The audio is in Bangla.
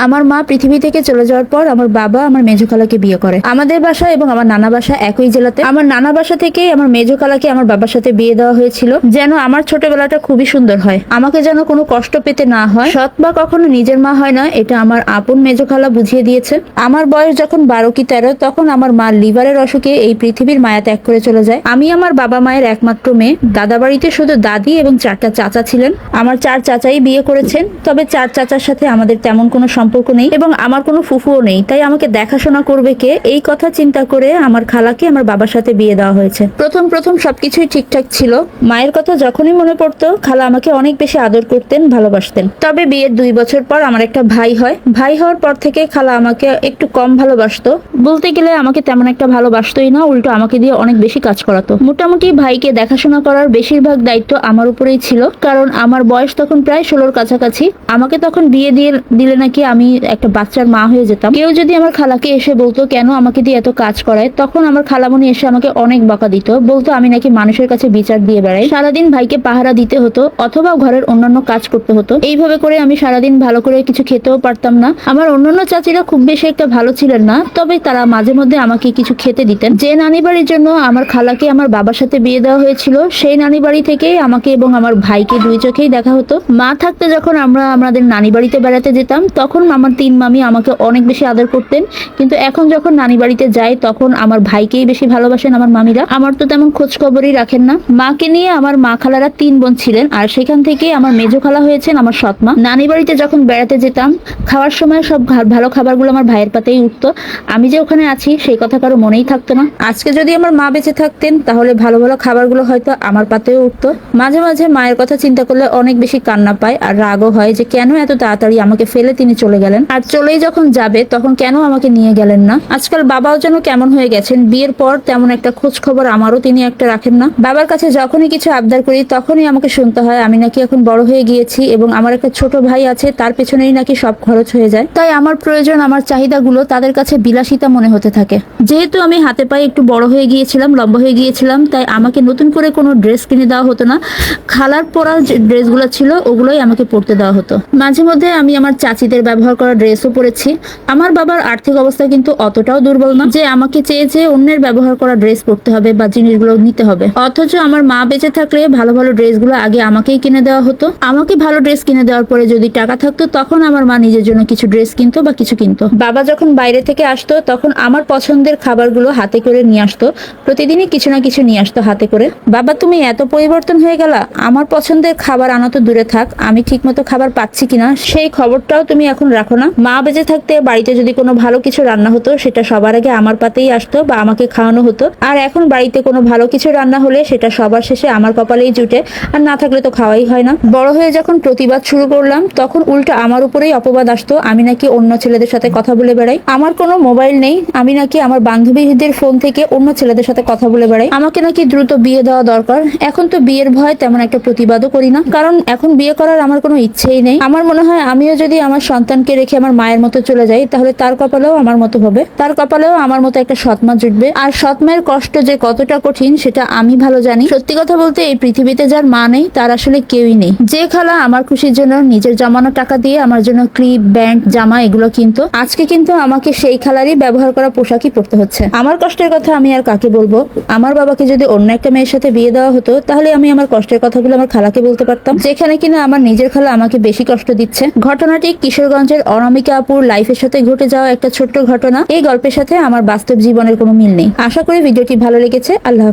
আমার মা পৃথিবী থেকে চলে যাওয়ার পর আমার বাবা আমার মেজো খালাকে বিয়ে করে। আমাদের বাসা এবং আমার নানা বাসা একই জেলাতে। আমার নানা বাসা থেকেই আমার মেজো খালাকে আমার বাবার সাথে বিয়ে দেওয়া হয়েছিল। যেন আমার ছোটবেলাটা খুবই সুন্দর হয়। আমাকে যেন কোনো কষ্ট পেতে না হয়। সৎ বা কখনো নিজের মা হয় না, এটা আমার আপন মেজো খালা বুঝিয়ে দিয়েছে। আমার বয়স যখন বারো কি তেরো, তখন আমার মা লিভারের অসুখে এই পৃথিবীর মায়া ত্যাগ করে চলে যায়। আমি আমার বাবা মায়ের একমাত্র মেয়ে। দাদা বাড়িতে শুধু দাদি এবং চারটা চাচা ছিলেন। আমার চার চাচাই বিয়ে করেছেন, তবে চার চাচার সাথে আমাদের তেমন কোনো সম্পর্ক নেই এবং আমার কোনো ফুফুও নেই। তাই আমাকে দেখাশোনা করবে কে? এই কথা চিন্তা করে আমার খালাকে আমার বাবার সাথে বিয়ে দেওয়া হয়েছে। প্রথম প্রথম সবকিছুই ঠিকঠাক ছিল। মায়ের কথা যখনই মনে পড়তো, খালা আমাকে অনেক বেশি আদর করতেন, ভালোবাসতেন। তবে বিয়ের দুই বছর পর আমার একটা ভাই হয়। ভাই হওয়ার পর থেকে খালা আমাকে একটু কম ভালোবাসতো। বলতে গেলে আমাকে তেমন একটা ভালোবাসতোই না, উল্টো আমাকে দিয়ে অনেক বেশি কাজ করাতো। মোটামুটি ভাইকে দেখাশোনা করার বেশিরভাগ দায়িত্ব আমার উপরেই ছিল। কারণ আমার বয়স তখন প্রায় ষোলোর কাছাকাছি। আমাকে তখন বিয়ে দিয়ে দিলে নাকি আমি একটা বাচ্চার মা হয়ে যেতাম। কেউ যদি আমার খালাকে এসে বলতো, কেন আমাকে দিয়ে এত কাজ করায়? তখন আমার খালামণি এসে আমাকে অনেক বকা দিত। বলতো, আমি নাকি মানুষের কাছে বিচার দিয়ে বেড়াই। সারাদিন ভাইকে পাহারা দিতে হতো অথবা ঘরের অন্যান্য কাজ করতে হতো। এইভাবে করে আমি সারাদিন ভালো করে কিছু খেতেও পারতাম না। আমার অন্যান্য চাচিরা খুব বেশি একটা ভালো ছিলেন না, তবে তারা মাঝে মধ্যে আমাকে কিছু খেতে দিতেন। যে নানি বাড়ির জন্য আমার খালাকে আমার বাবার সাথে বিয়ে দেওয়া হয়েছিল, সেই নানি বাড়ি থেকেই আমাকে এবং আমার ভাইকে দুই চোখেই দেখা হতো। মা থাকতে যখন আমরা আমাদের নানি বাড়িতে বেড়াতে যেতাম, তখন আমার তিন মামি আমাকে অনেক বেশি আদর করতেন। কিন্তু এখন যখন নানি বাড়িতে যাই তখন আমার ভাইকেই বেশি ভালোবাসেন আমার মামিরা। আমার তো তেমন খোঁজ খবরই রাখেন না। মাকে নিয়ে আমার মা খালারা তিন বোন ছিলেন, আর সেখান থেকে আমার মেজো খালা হয়েছেন আমার সৎমা। নানি বাড়িতে যখন বেড়াতে যেতাম, খাওয়ার সময় সব ভালো খাবারগুলো আমার ভাইয়ের পাতেই উঠতো। আমি যে ওখানে আছি, সেই কথা কারও মনেই থাকতো না। আজকে যদি আমার মা বেঁচে থাকতেন, তাহলে ভালো ভালো খাবারগুলো হয়তো আমার পাতেও উঠতো। মাঝে মাঝে মায়ের কথা চিন্তা করলে অনেক বেশি কান্না পায় আর রাগও হয় যে কেন এত তাড়াতাড়ি আমাকে ফেলে তিনি চলে গেলেন। আর চলেই যখন যাবে, তখন কেন আমাকে নিয়ে গেলেন না? আজকাল বাবাও যেন কেমন হয়ে গেছেন, বিয়ের পর তেমন একটা খোঁজ খবর আমারও তিনি একটা রাখেন না। বাবার কাছে যখনই কিছু আবদার করি, তখনই আমাকে শুনতে হয়, আমি নাকি এখন বড় হয়ে গিয়েছি এবং আমার একটা ছোট ভাই আছে, তার পেছনেই নাকি সব খরচ হয়ে যায়। তাই আমার প্রয়োজন, আমার চাহিদাগুলো তাদের কাছে বিলাসিতা মনে হতে থাকে। যেহেতু আমি হাতে পায়ে একটু বড় হয়ে গিয়েছিলাম, লম্বা হয়ে গিয়েছিলাম, তাই আমাকে নতুন করে কোনো ড্রেস কিনে দেওয়া হতো না। খালার পরা ড্রেসগুলো ছিল, ওগুলোই আমাকে পরতে দেওয়া হতো। মাঝে মধ্যে আমি আমার চাচিদের ব্যবহার করা ড্রেসও পরেছি। আমার বাবার আর্থিক অবস্থা কিন্তু অতটাও দুর্বল না। যে আমাকে চেয়ে চেয়ে অন্যের ব্যবহার করা ড্রেস পরতে হবে বা জিনিসগুলো নিতে হবে। অথচ আমার মা বেঁচে থাকলে ভালো ভালো ড্রেসগুলো আগে আমাকেই কিনে দেওয়া হতো। আমাকে ভালো ড্রেস কিনে দেওয়ার পরে যদি টাকা থাকতো, তখন আমার মা নিজের জন্য কিছু ড্রেস কিনতো বা কিছু কিনতো। বাবা যখন বাইরে থেকে আসতো, তখন আমার পছন্দের খাবারগুলো হাতে করে নিয়ে আসতো। প্রতিদিনই কিছু না কিছু নিয়ে আসতো হাতে করে। বাবা, তুমি এত পরিবর্তন হয়ে গেলা। আমার পছন্দের খাবার আনা তো দূরে থাক। আমি ঠিকমতো খাবার পাচ্ছি কিনা, সেই খবরটাও তুমি এখন রাখো না। মা বেঁচে থাকতে বাড়িতে যদি কোনো ভালো কিছু রান্না হতো, সেটা সবার আগে আমার পাতেই আসতো বা আমাকে খাওয়ানো হতো। আর এখন বাড়িতে কোনো ভালো কিছু রান্না হলে সেটা সবার শেষে আমার কপালেই জুটে। আর না থাকলে তো খাওয়াই হয় না। বড় হয়ে যখন প্রতিবাদ শুরু করলাম, তখন উল্টো আমার উপরেই অপবাদ আসতো। আমি নাকি অন্য ছেলেদের সাথে কথা বলে বেড়াই। আমার কোনো মোবাইল নেই। আমি নাকি আমার বান্ধবীদের ফোন থেকে অন্য ছেলেদের সাথে কথা বলে বেড়াই। আমাকে নাকি দ্রুত বিয়ে দেওয়া দরকার। এখন তো বিয়ের ভয় তেমন একটা প্রতিবাদও করি না। কারণ এখন বিয়ে করার আমার কোনো ইচ্ছেই নেই। আমার মনে হয় আমিও যদি আমার সন্তানকে রেখে আমার মায়ের মতো চলে যাই, তাহলে তার কপালেও আমার মতো হবে। তার কপালেও আমার মতো একটা সৎমা জুটবে। আর সৎমায়ের কষ্ট যে কতটা কঠিন, সেটা আমি ভালো জানি। সত্যি কথা বলতে, এই পৃথিবীতে যার মা নেই, তার আসলে কেউই নেই। যে খালা আমার খুশির জন্য নিজের জমানো টাকা দিয়ে আমার জন্য ক্লিপ, ব্যান্ড, জামা এগুলো কিনতো, আজকে কিন্তু আমাকে সেই খালারই ব্যবহার করা পোশাকই পরতে হচ্ছে। আমার কষ্টের কথা আমি আর কাকে বলব? আমার বাবাকে যদি অন্য একটা মেয়ের সাথে বিয়ে দেওয়া হতো, তাহলে আমি আমার কষ্টের কথাগুলো আমার খালাকে বলতে পারতাম। যেখানে কিনা আমার নিজের খালা আমাকে বেশি কষ্ট দিচ্ছে। ঘটনাটি কিশোরগঞ্জের অনামিকা আপুর লাইফের সাথে ঘটে যাওয়া একটা ছোট্ট ঘটনা, এই গল্পের সাথে আমার বাস্তব জীবনের কোনো মিল নেই আশা করি ভিডিওটি ভালো লেগেছে আল্লাহ।